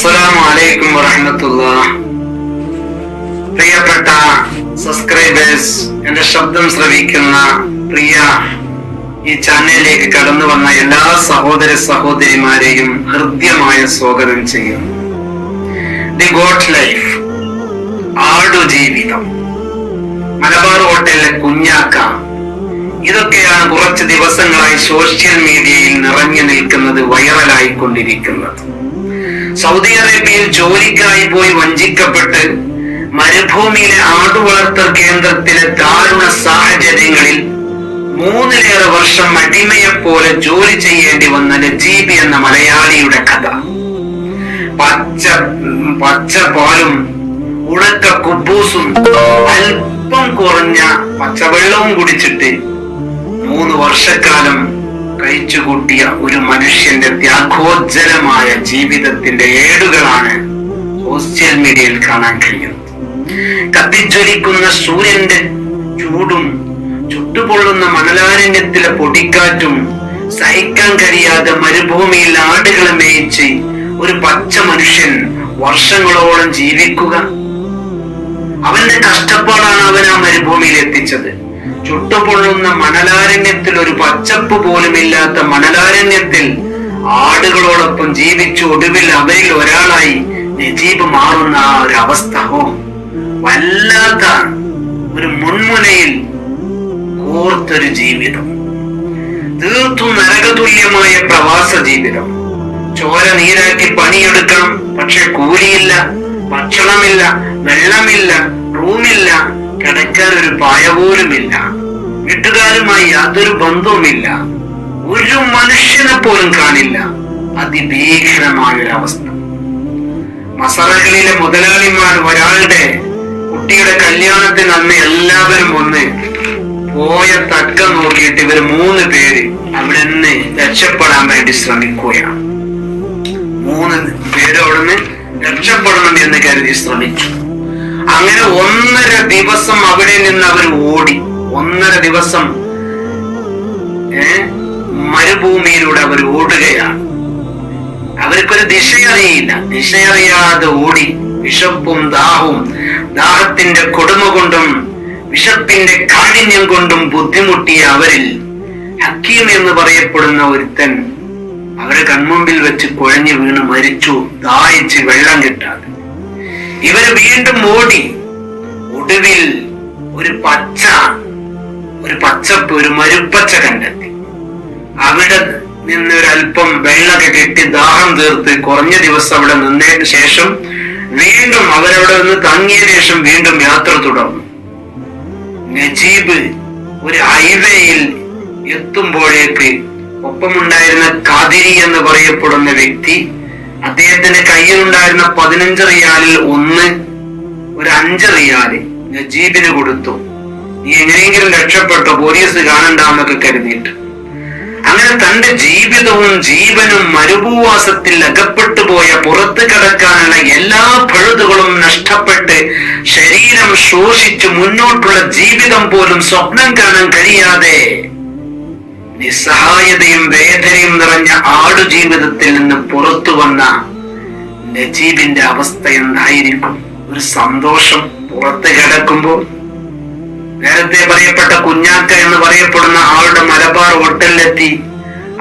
അസ്സലാമു അലൈക്കും വറഹമത്തുള്ള. പ്രിയപ്പെട്ട സബ്സ്ക്രൈബേഴ്സ് എന്റെ ശബ്ദം ശ്രവിക്കുന്ന പ്രിയ ഈ ചാനലിലേക്ക് കടന്നു വന്ന എല്ലാ സഹോദര സഹോദരിമാരെയും ഹൃദ്യമായ സ്വാഗതം ചെയ്യുന്നു. The goat life Aadujeevitham Malabar ഹോട്ടലിലെ കുഞ്ഞാക്ക. ഇതൊക്കെയാണ് കുറച്ച് ദിവസങ്ങളായി സോഷ്യൽ മീഡിയയിൽ നിറഞ്ഞു നിൽക്കുന്നത് വൈറലായി കൊണ്ടിരിക്കുന്നത് സൗദി അറേബ്യയിൽ ജോലിക്കായി പോയി വഞ്ചിക്കപ്പെട്ട് മരുഭൂമിയിലെ ആടുവളർത്തൽ കേന്ദ്രത്തിലെ ദാരുണ സാഹചര്യങ്ങളിൽ മൂന്നിലേറെ വർഷം അടിമയെ പോലെ ജോലി ചെയ്യേണ്ടി വന്ന ലജീബി എന്ന മലയാളിയുടെ കഥ. പച്ച പച്ച പാലും ഉണക്ക കുബൂസും അല്പം കുറഞ്ഞ പച്ചവെള്ളവും കുടിച്ചിട്ട് മൂന്ന് വർഷക്കാലം കഴിച്ചുകൂട്ടിയ ഒരു മനുഷ്യന്റെ ത്യാഗോജ്ജലമായ ജീവിതത്തിന്റെ ഏടുകളാണ് സോഷ്യൽ മീഡിയയിൽ കാണാൻ കഴിയുന്നത്. കത്തിജ്വലിക്കുന്ന സൂര്യന്റെ ചൂടും ചുട്ടുപൊള്ളുന്ന മണലാരണ്യത്തിലെ പൊടിക്കാറ്റും സഹിക്കാൻ കഴിയാതെ മരുഭൂമിയിൽ ആടുകളെ മേയിച്ച് ഒരു പച്ച മനുഷ്യൻ വർഷങ്ങളോളം ജീവിക്കുക. അവന്റെ കഷ്ടപ്പാടാണ് അവൻ ആ മരുഭൂമിയിൽ എത്തിച്ചത്. ചുട്ടുപൊള്ളുന്ന മണലാരണ്യത്തിൽ ഒരു പച്ചപ്പ് പോലുമില്ലാത്ത മണലാരണ്യത്തിൽ ആടുകളോടൊപ്പം ജീവിച്ചു ഒടുവിൽ അവരിൽ ഒരാളായി നജീബ് മാറുന്ന ആ ഒരു അവസ്ഥ. ഓ വല്ലാത്ത ഒരു മുൻമുനയിൽ കോർത്തൊരു ജീവിതം. തീർത്തും നരകതുല്യമായ പ്രവാസ ജീവിതം. ചോര നീരാക്കി പണിയെടുക്കണം പക്ഷെ കൂലിയില്ല ഭക്ഷണമില്ല വെള്ളമില്ല റൂമില്ല കിടക്കാൻ ഒരു പായ പോലുമില്ല വീട്ടുകാരുമായി യാതൊരു ബന്ധവുമില്ല. ഒരു മനുഷ്യനെ പോലും കാണില്ല. അതിഭീകരമായ ഒരു അവസ്ഥ മസറകളിലെ മുതലാളിമാർ ഒരാളുടെ കുട്ടിയുടെ കല്യാണത്തിന് അന്ന് എല്ലാവരും ഒന്ന് പോയ തക്ക നോക്കിയിട്ട് ഇവർ മൂന്ന് പേര് അവിടെ നിന്ന് രക്ഷപ്പെടാൻ വേണ്ടി ശ്രമിക്കുകയാണ്. മൂന്ന് പേര് അവിടെ നിന്ന് രക്ഷപ്പെടണം എന്ന് കരുതി ശ്രമിച്ചു. അങ്ങനെ ഒന്നര ദിവസം അവിടെ നിന്ന് അവർ ഓടി. ഒന്നര ദിവസം മരുഭൂമിയിലൂടെ അവർ ഓടുകയാണ്. അവർക്കൊരു ദിശയറിയില്ല. ദിശയറിയാതെ ഓടി. വിശപ്പും ദാഹവും ദാഹത്തിന്റെ കൊടുമ കൊണ്ടും വിശപ്പിന്റെ കാഠിന്യം കൊണ്ടും ബുദ്ധിമുട്ടിയ അവരിൽ ഹക്കീം എന്ന് പറയപ്പെടുന്ന ഒരുത്തൻ അവരെ കൺമുമ്പിൽ വെച്ച് കുഴഞ്ഞു വീണ് മരിച്ചു. ദാഹിച്ച് വെള്ളം കിട്ടാതെ. ഇവർ വീണ്ടും ഓടി. ഒടുവിൽ ഒരു പച്ച ഒരു പച്ചപ്പ് ഒരു മരുപ്പച്ച കണ്ടെത്തി. അവിടെ നിന്ന് ഒരല്പം വെള്ളമൊക്കെ കെട്ടി ദാഹം തീർത്ത് കുറഞ്ഞ ദിവസം അവിടെ നിന്നതിന് ശേഷം വീണ്ടും അവരവിടെ നിന്ന് തങ്ങിയ ശേഷം വീണ്ടും യാത്ര തുടർന്നു. നജീബ് ഒരു ഹൈവേയിൽ എത്തുമ്പോഴേക്ക് ഒപ്പമുണ്ടായിരുന്ന കാതിരി എന്ന് പറയപ്പെടുന്ന വ്യക്തി അദ്ദേഹത്തിന്റെ കയ്യിൽ ഉണ്ടായിരുന്ന പതിനഞ്ച് റിയാലിൽ ഒന്ന് ഒരു അഞ്ച് റിയാൽ നജീബിന് കൊടുത്തു. നീ എങ്ങനെയെങ്കിലും രക്ഷപ്പെട്ടോ പോലീസ് കാണണ്ടെന്നൊക്കെ കരുതിയിട്ട്. അങ്ങനെ തന്റെ ജീവിതവും ജീവനും മരുഭൂവാസത്തിൽ അകപ്പെട്ടു പോയ പുറത്ത് കടക്കാനുള്ള എല്ലാ പഴുതുകളും നഷ്ടപ്പെട്ട് ശരീരം ശോഷിച്ച് മുന്നോട്ടുള്ള ജീവിതം പോലും സ്വപ്നം കാണാൻ കഴിയാതെ നിസ്സഹായതയും വേദനയും നിറഞ്ഞ ആടുജീവിതത്തിൽ നിന്ന് പുറത്തു വന്ന നജീബിന്റെ അവസ്ഥ എന്തായിരിക്കും? ഒരു സന്തോഷം പുറത്ത് കിടക്കുമ്പോൾ. നേരത്തെ പറയപ്പെട്ട കുഞ്ഞാക്ക എന്ന് പറയപ്പെടുന്ന ആളുടെ മലബാർ ഹോട്ടലിലെത്തി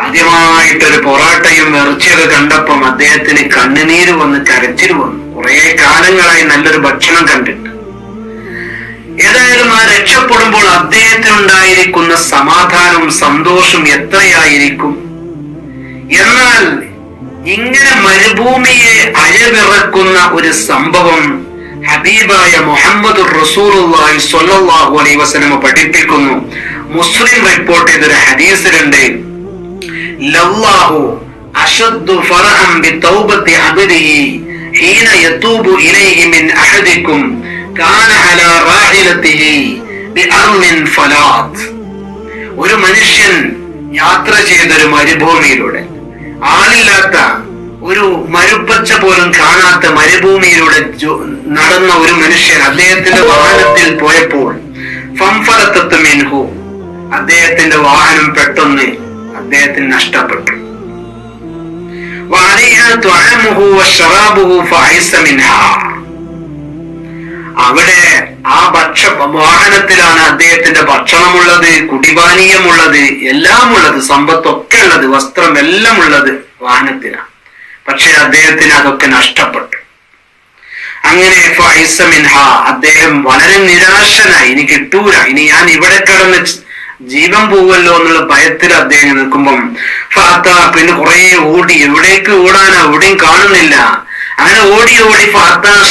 ആദ്യമായിട്ടൊരു പൊറാട്ടയും ഇറച്ചിയൊക്കെ കണ്ടപ്പം അദ്ദേഹത്തിന് കണ്ണുനീര് വന്ന് കരച്ചിൽ വന്നു. കുറെ കാലങ്ങളായി നല്ലൊരു ഭക്ഷണം കണ്ടിട്ട്. ഏതായാലും ആ രക്ഷപ്പെടുമ്പോൾ അദ്ദേഹത്തിനുണ്ടായിരിക്കുന്ന സമാധാനവും സന്തോഷവും എത്രയായിരിക്കും? എന്നാൽ ഇങ്ങനെ മരുഭൂമിയെ അഴവിറക്കുന്ന ഒരു സംഭവം ഹബീബായ മുഹമ്മദ് റസൂലുള്ളാഹി സ്വല്ലല്ലാഹു അലൈഹി വസല്ലം പഠിപ്പിക്കുന്നു. മുസ്ലിം റിപ്പോർട്ട് ചെയ്തൊരു ഹദീസിലുണ്ട്. ലല്ലാഹു അഷദ്ദു ഫറഹൻ ബിതൗബത്തി അബ്ദിഹി ഹീന യതൂബു ഇലൈഹി മിൻ അഹദിക്കും. കാന അലാ റാഹിലത്തിഹി ബിഅർമിൻ ഫലാത്ത് ഒരു മനുഷ്യൻ യാത്ര ചെയ്തൊരു മരുഭൂമിയിലൂടെ ആളില്ലാത്ത ഒരു മരുപ്പച്ച പോലും കാണാത്ത മരുഭൂമിയിലൂടെ ജോ- നടന്ന ഒരു മനുഷ്യൻ അദ്ദേഹത്തിന്റെ വാഹനത്തിൽ പോയപ്പോൾ ഫംഫലത്തത്ത് മിൻഹു അദ്ദേഹത്തിന്റെ വാഹനം പെട്ടെന്ന് അദ്ദേഹത്തിന് നഷ്ടപ്പെട്ടു وعليها طعامه وشرابه فأيس منها അവിടെ ആ ഭക്ഷ വാഹനത്തിലാണ് അദ്ദേഹത്തിന്റെ ഭക്ഷണമുള്ളത് കുടിപാനീയമുള്ളത് എല്ലാം ഉള്ളത് സമ്പത്തൊക്കെ ഉള്ളത് വസ്ത്രം എല്ലാം ഉള്ളത് വാഹനത്തിലാണ് പക്ഷെ അദ്ദേഹത്തിന് അതൊക്കെ നഷ്ടപ്പെട്ടു. അങ്ങനെ ഫൈസമിൻഹ അദ്ദേഹം വളരെ നിരാശനായി ഇനി കിട്ടൂല ഇനി ഞാൻ ഇവിടെ കിടന്ന് ജീവൻ പോവല്ലോ എന്നുള്ള ഭയത്തിൽ അദ്ദേഹം നിൽക്കുമ്പം ഫാത്ത പിന്നെ കുറെ ഓടി എവിടേക്ക് ഓടാനാ? എവിടെയും കാണുന്നില്ല. അങ്ങനെ ഓടി ഓടി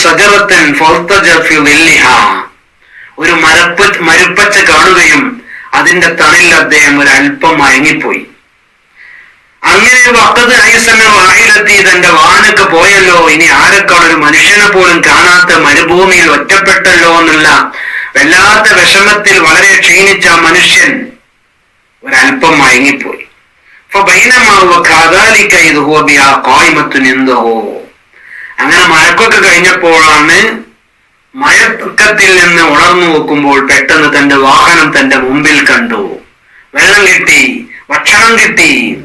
സജറത്തൻ. ഒരു മരപ്പ മരുപ്പച്ച കാണുകയും അതിന്റെ തണലിൽ അദ്ദേഹം ഒരു അല്പം മയങ്ങിപ്പോയി. അങ്ങനെ വക്കത് ഐസമയം വായിലെത്തി തന്റെ വാനൊക്കെ പോയല്ലോ ഇനി ആരൊക്കെയാണ് ഒരു മനുഷ്യനെ പോലും കാണാത്ത മരുഭൂമിയിൽ ഒറ്റപ്പെട്ടല്ലോ എന്നുള്ള വല്ലാത്ത വിഷമത്തിൽ വളരെ ക്ഷീണിച്ച ആ മനുഷ്യൻ ഒരല്പം മയങ്ങിപ്പോയി. അപ്പൊ ബൈനമാവുക കാതാലിക്ക ഇത് ഹോബിയ കോയ്മത്തു നിന്തോ അങ്ങനെ മഴക്കൊക്കെ കഴിഞ്ഞപ്പോഴാണ് മഴത്തുക്കത്തിൽ നിന്ന് ഉണർന്നു നോക്കുമ്പോൾ പെട്ടെന്ന് തന്റെ വാഹനം തന്റെ മുമ്പിൽ കണ്ടു. വെള്ളം കിട്ടി ഭക്ഷണം കിട്ടി.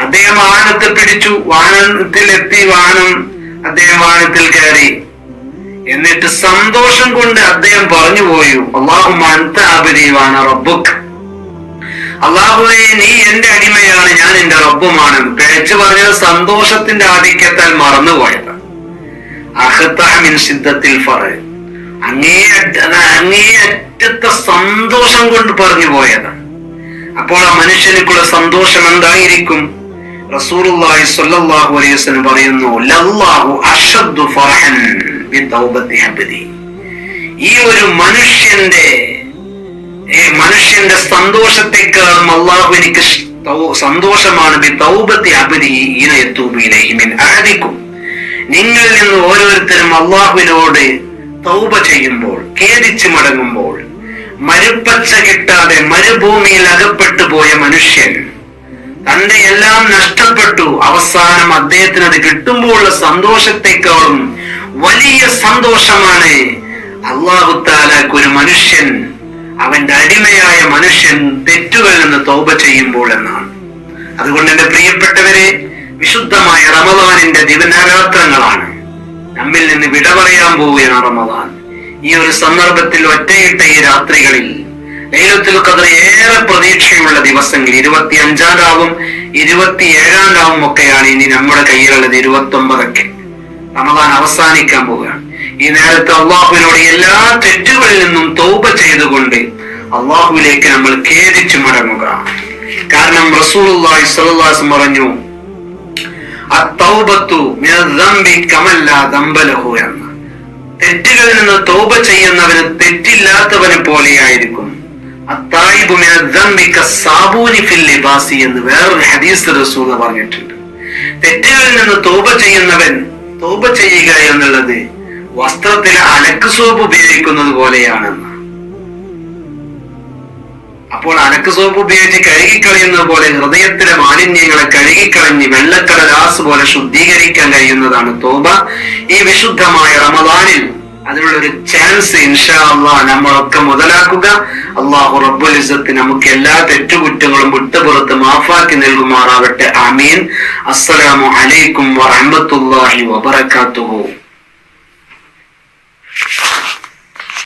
അദ്ദേഹം വാഹനത്തെ പിടിച്ചു. വാഹനത്തിൽ എത്തി വാഹനം അദ്ദേഹം വാഹനത്തിൽ കയറി. എന്നിട്ട് സന്തോഷം കൊണ്ട് അദ്ദേഹം പറഞ്ഞു പോയു. അള്ളാഹു മൻ റബ്ബുക്ക് അള്ളാഹുവെ നീ എന്റെ അടിമയാണ് ഞാൻ എന്റെ റബ്ബുമാണ്. പിഴച്ചു പറഞ്ഞത് സന്തോഷത്തിന്റെ ആധിക്യത്താൽ മറന്നുപോയത് സിദ്ധത്തിൽ ഫറ. അങ്ങേ അങ്ങേയറ്റത്തെ സന്തോഷം കൊണ്ട് പറഞ്ഞു പോയത് അപ്പോൾ ആ മനുഷ്യനിക്കുള്ള സന്തോഷം എന്തായിരിക്കും? റസൂലുള്ളാഹി സ്വല്ലല്ലാഹു അലൈഹി വസല്ലം പറയുന്നു അബ്ദി ഈ ഒരു മനുഷ്യന്റെ ഏ മനുഷ്യന്റെ സന്തോഷത്തെക്കാളും അള്ളാഹു എനിക്ക് സന്തോഷമാണ്. നിങ്ങളിൽ നിന്ന് ഓരോരുത്തരും അള്ളാഹുവിനോട് തൗബ ചെയ്യുമ്പോൾ ഖേദിച്ചു മടങ്ങുമ്പോൾ മരുപ്പച്ച കിട്ടാതെ മരുഭൂമിയിൽ അകപ്പെട്ടു പോയ മനുഷ്യൻ തന്റെ എല്ലാം നഷ്ടപ്പെട്ടു. അവസാനം അദ്ദേഹത്തിന് അത് കിട്ടുമ്പോഴുള്ള സന്തോഷത്തെക്കാളും വലിയ സന്തോഷമാണ്. അള്ളാഹുത്താലാക്ക് ഒരു മനുഷ്യൻ അവന്റെ അടിമയായ മനുഷ്യൻ തെറ്റുകളിൽ നിന്ന് തോപ ചെയ്യുമ്പോൾ എന്നാണ്. അതുകൊണ്ട് എന്റെ പ്രിയപ്പെട്ടവരെ വിശുദ്ധമായ റമദാനിന്റെ ദിവനരാത്രങ്ങളാണ്. നമ്മിൽ നിന്ന് വിട പറയാൻ പോവുകയാണ് റമദാൻ. ഈ ഒരു സന്ദർഭത്തിൽ ഒറ്റയിട്ട ഈ രാത്രികളിൽ ലൈലത്തുൽ ഖദർ ഏറെ പ്രതീക്ഷയുള്ള ദിവസങ്ങൾ ഇരുപത്തി അഞ്ചാം രാവും ഇരുപത്തി ഏഴാം രാവും ഒക്കെയാണ് ഇനി നമ്മുടെ കയ്യിലുള്ളത് ഇരുപത്തി ഒമ്പതൊക്കെ റമദാൻ അവസാനിക്കാൻ പോവുകയാണ്. ഈ നേരത്തെ അള്ളാഹുവിനോട് എല്ലാ തെറ്റുകളിൽ നിന്നും തൗബ ചെയ്തുകൊണ്ട് അള്ളാഹുവിലേക്ക് നമ്മൾ ഖേദിച്ചു മടങ്ങുക. കാരണം വസല്ലം പറഞ്ഞു എന്ന്. തെറ്റുകളിൽ നിന്ന് തോപ ചെയ്യുന്നവന് തെറ്റില്ലാത്തവനെ പോലെയായിരിക്കും. എന്ന് വേറൊരു ഹദീസ് റസൂൽ പറഞ്ഞിട്ടുണ്ട്. തെറ്റുകളിൽ നിന്ന് തോപ ചെയ്യുന്നവൻ തൗബ ചെയ്യുക എന്നുള്ളത് വസ്ത്രത്തിൽ അലക്ക് സോപ്പ് ഉപയോഗിക്കുന്നത് പോലെയാണെന്ന്. അപ്പോൾ അലക്ക് സോപ്പ് ഉപയോഗിച്ച് കഴുകിക്കളയുന്നത് പോലെ ഹൃദയത്തിലെ മാലിന്യങ്ങളെ കഴുകിക്കളഞ്ഞ് വെള്ളക്കടലാസ് പോലെ ശുദ്ധീകരിക്കാൻ കഴിയുന്നതാണ് തോബ. ഈ വിശുദ്ധമായ റമദാനിൽ അതിനുള്ള ഒരു ചാൻസ് ഇൻഷാ അള്ളാഹ് നമ്മളൊക്കെ മുതലാക്കുക. അള്ളാഹു റബ്ബുൽ ഇസ്സത്ത് നമുക്ക് എല്ലാ തെറ്റുകുറ്റങ്ങളും വിട്ടുപുറത്ത് മാഫാക്കി നൽകുമാറാവട്ടെ ആമീൻ. അസ്സലാമു അലൈക്കും വറഹ്മത്തുള്ളാഹി വബറകാതുഹു.